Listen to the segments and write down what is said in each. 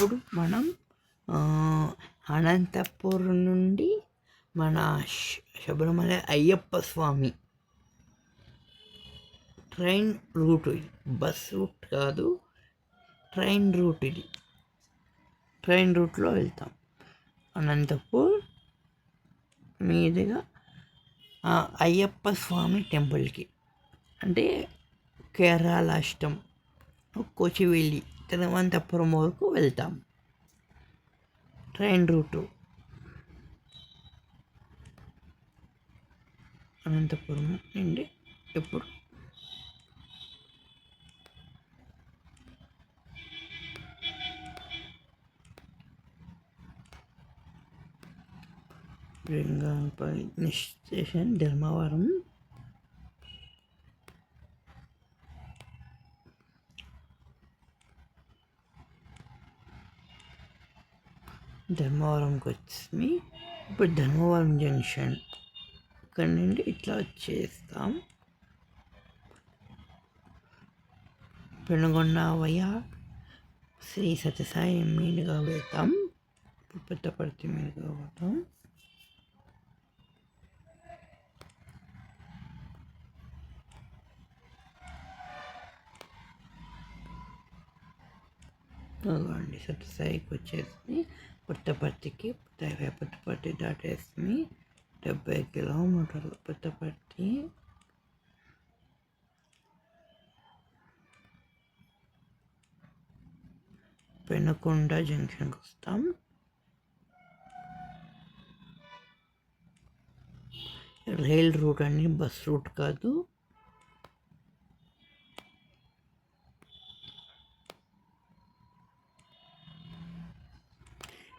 ఇప్పుడు మనం అనంతపూర్ నుండి మన శబరిమల అయ్యప్ప స్వామి ట్రైన్ రూట్ ఇది. బస్ రూట్ కాదు ట్రైన్ రూట్ ఇది. ట్రైన్ రూట్లో వెళ్తాం. అనంతపూర్ మీదుగా అయ్యప్ప స్వామి టెంపుల్కి. అంటే కేరళ అష్టం కొచివెల్లి తిరువనంతపురం వరకు వెళ్తాం. Train route. అనంతపురం నుండి ఎప్పుడు? లింగాన్పల్లి స్టేషన్ ధర్మవరం. ధర్మవరంకి వచ్చి ఇప్పుడు ధర్మవరం జంక్షన్ ఇక్కడ నుండి ఇట్లా వచ్చేస్తాం పెనుగొండ వయా శ్రీ సత్యసాయి మీదుగా వెళ్తాం ఇప్పుడు పుట్టపర్తి మీదుగా పోతాం అదిగోండి సత్యసాయికి వచ్చేసి పుట్టపర్తికి పుట్ట- పుట్టపర్తి దాటేసి డెబ్బై కిలోమీటర్లు పుట్టపర్తి పెనుకొండ జంక్షన్కి వస్తాం. రైల్ రూట్ అని బస్ రూట్ కాదు.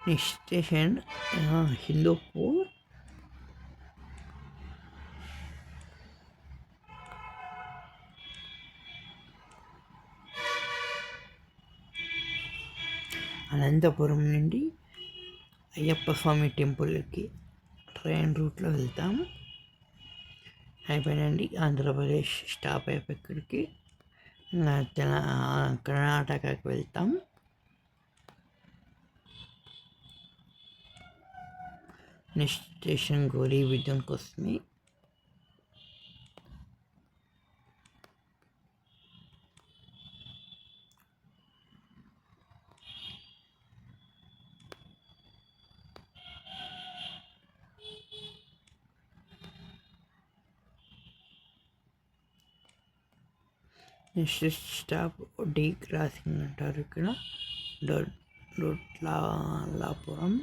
నెక్స్ట్ స్టేషన్ ఆ, హిందూపూర్ అనంతపురం నుండి అయ్యప్ప స్వామి టెంపుల్కి ట్రైన్ రూట్లో వెళ్తాం అయిపోయినండి ఆంధ్రప్రదేశ్ స్టాప్ అయిపోయి ఇక్కడికి ఇంకా తెల కర్ణాటకకి వెళ్తాం నెక్స్ట్ స్టేషన్ గౌరీ విద్యంకి వస్తుంది నెక్స్ట్ స్టాప్ డి క్రాసింగ్ అంటారు ఇక్కడ డొ- డొట్లా లాపురం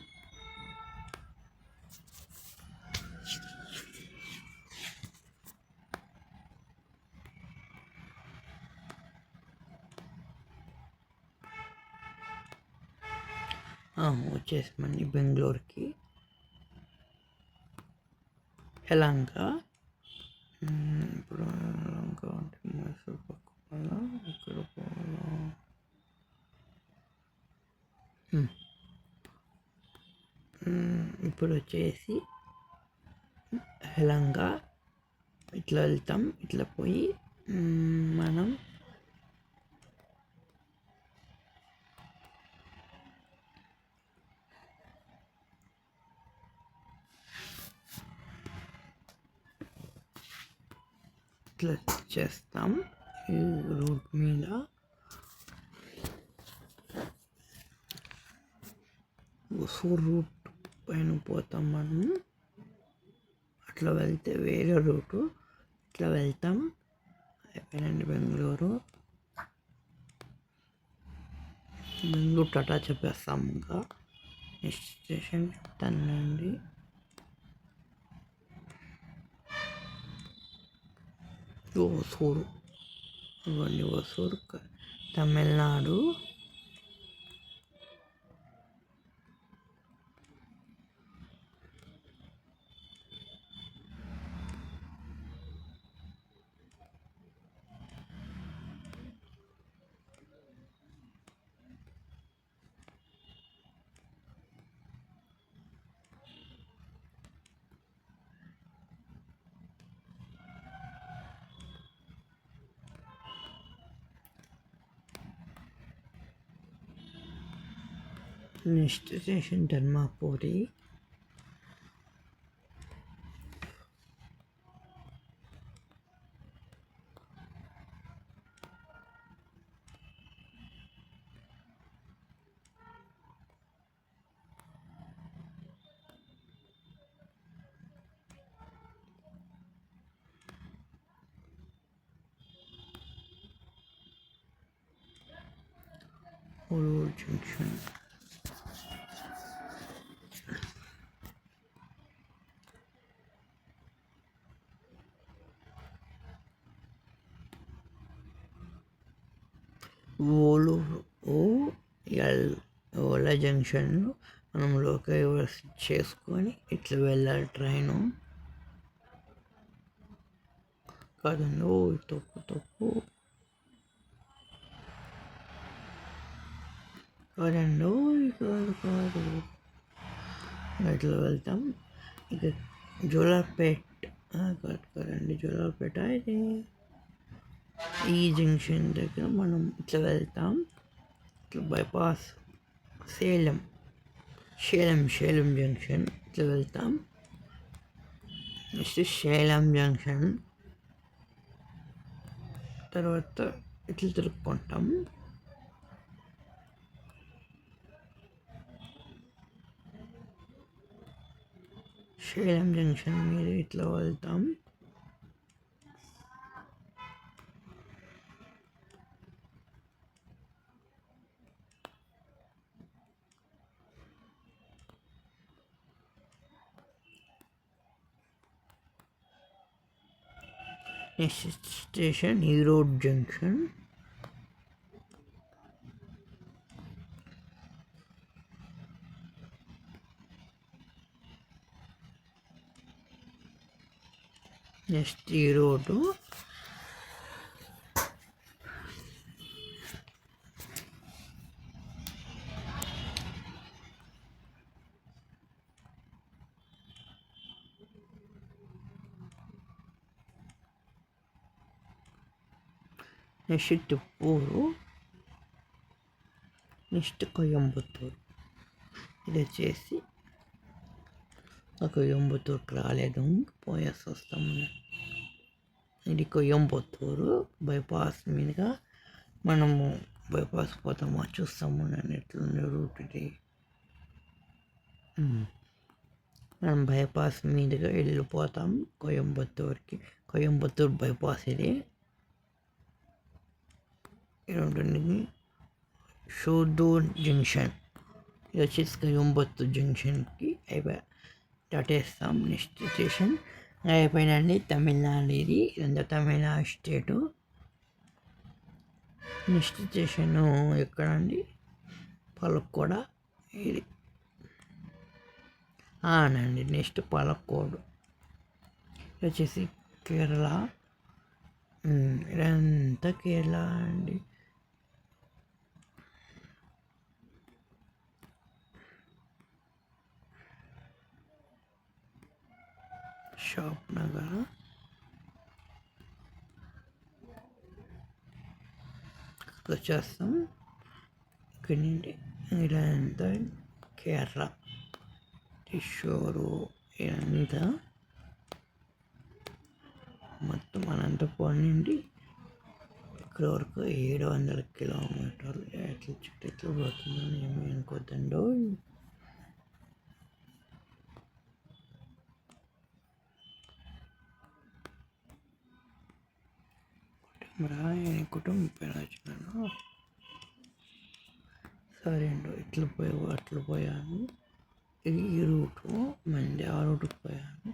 ఆ, వచ్చేసామండి బెంగళూరుకి. యలంక ఇప్పుడు యలంక అంటే మైసూర్ పక్క ఇక్కడ పోవాలా? ఇప్పుడు వచ్చేసి యలంక ఇట్లా వెళ్తాం ఇట్లా పోయి మనం ఇట్లా చేస్తాం ఈ రూట్ మీద సూర్ రూట్ పైన పోతాం మనం అట్లా వెళ్తే వేరే రూటు ఇట్లా వెళ్తాం అయిపోయినండి బెంగళూరు బెంగళూరు టాటా చెప్పేస్తాం ఇంకా నెక్స్ట్ స్టేషన్ చెప్తానండి ಹೊಸೂರು ಬನ್ನಿ ಹೊಸೂರು ಕ Tamil Nadu next station Dharmapuri Orur Junction. ఓలు ఓ ఎల్ ఓలా జంక్షన్లో మనం లోకల్ చేసుకొని ఇట్లా వెళ్ళాలి ట్రైను. కాదండి ఓ తప్పు తప్పు కాదండి కాదు కాదు. ఇట్లా వెళ్తాం. ఇక జోలార్పేట్ కాదు కాదండి జోలార్పేట ఇది. ఈ జంక్షన్ దగ్గర మనం ఇట్లా వెళ్తాం. ఇట్లా బైపాస్ సేలం సేలం సేలం జంక్షన్ ఇట్లా వెళ్తాం. Next Salem junction. తర్వాత ఇట్లా తిరుక్కుంటాం. సేలం జంక్షన్ మీద ఇట్లా వెళ్తాం. Next station Erode junction next ఈ రోడ్డు నెక్స్ట్ తుప్పూరు నెక్స్ట్ కొయంబత్తూరు. ఇది వచ్చేసి కోయంబత్తూరుకి రాలేదు. పోయేసి వస్తాము ఇది కోయంబత్తూరు. బైపాస్ మీదుగా మనము బైపాస్ పోతామా చూస్తాము నేను ఎట్లుండే రూట్ ఇది. మనం బైపాస్ మీదుగా వెళ్ళిపోతాం కోయంబత్తూరుకి. కోయంబత్తూరు బైపాస్ ఇది. ఇక్కడ ఉంటుంది షోదూర్ జంక్షన్. ఇది వచ్చేసి కోయంబత్తూరు జంక్షన్కి అయిపోయా దాటేస్తాం నెక్స్ట్ స్టేషన్. అయిపోయినండి తమిళనాడు ఇది ఇదంతా తమిళనాడు స్టేటు. నెక్స్ట్ స్టేషను ఎక్కడండి? పలక్కోడ ఇది. అవునండి నెక్స్ట్ పలక్కోడు. వచ్చేసి కేరళ. ఇదంతా కేరళ అండి. షాప్ నగర్ వచ్చేస్తాం ఇక్కడి నుండి ఇదంతా కేరళ. టిషోరు ఎంత మొత్తం అనంతపురం నుండి ఇక్కడ వరకు ఏడు వందల కిలోమీటర్లు ఎట్లా చుట్టూ ఎట్లా పోతుందని ఏమీ అనుకోద్దండో. రాయని పైన వచ్చినాను సరే అండి ఇట్లా పోయి అట్లా పోయాను. ఇది ఈ రూటు మంది ఆ రూటుకు పోయాను.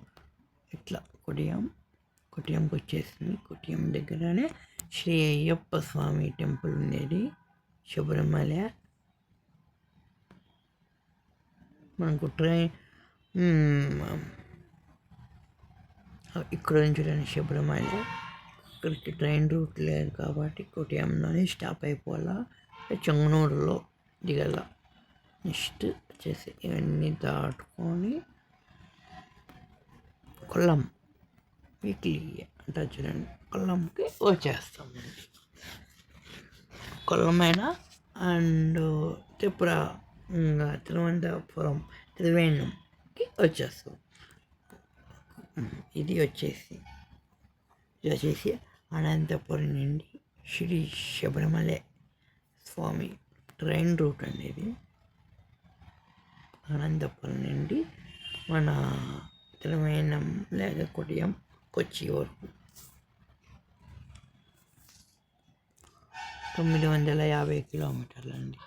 ఇట్లా కొడియం కొటియంకి వచ్చేసింది. కొటియం దగ్గరనే శ్రీ అయ్యప్ప స్వామి టెంపుల్ ఉండేది శబరిమల. మనకు ట్రైన్ ఇక్కడ నుంచి శబరిమల. ఇక్కడికి ట్రైన్ రూట్ లేదు కాబట్టి కొటియంలోనే స్టాప్ అయిపోవాలా? చెంగనూరులో దిగల. నెక్స్ట్ వచ్చేసి ఇవన్నీ దాటుకొని కొల్లం వీక్లీ అంటే చూడండి. కొల్లంకి వచ్చేస్తామండి. కొల్లమైన అండ్ త్రిపుర ఇంకా తిరువనంతపురం త్రివేణంకి వచ్చేస్తాం. ఇది వచ్చేసి ఇది వచ్చేసి అనంతపురం నుండి శ్రీ శబరిమల స్వామి ట్రైన్ రూట్ అండి ఇది అనంతపురం నుండి మన తిరుమేనం లేక కొడియం కొచ్చి వరకు. తొమ్మిది వందల యాభై కిలోమీటర్లు అండి.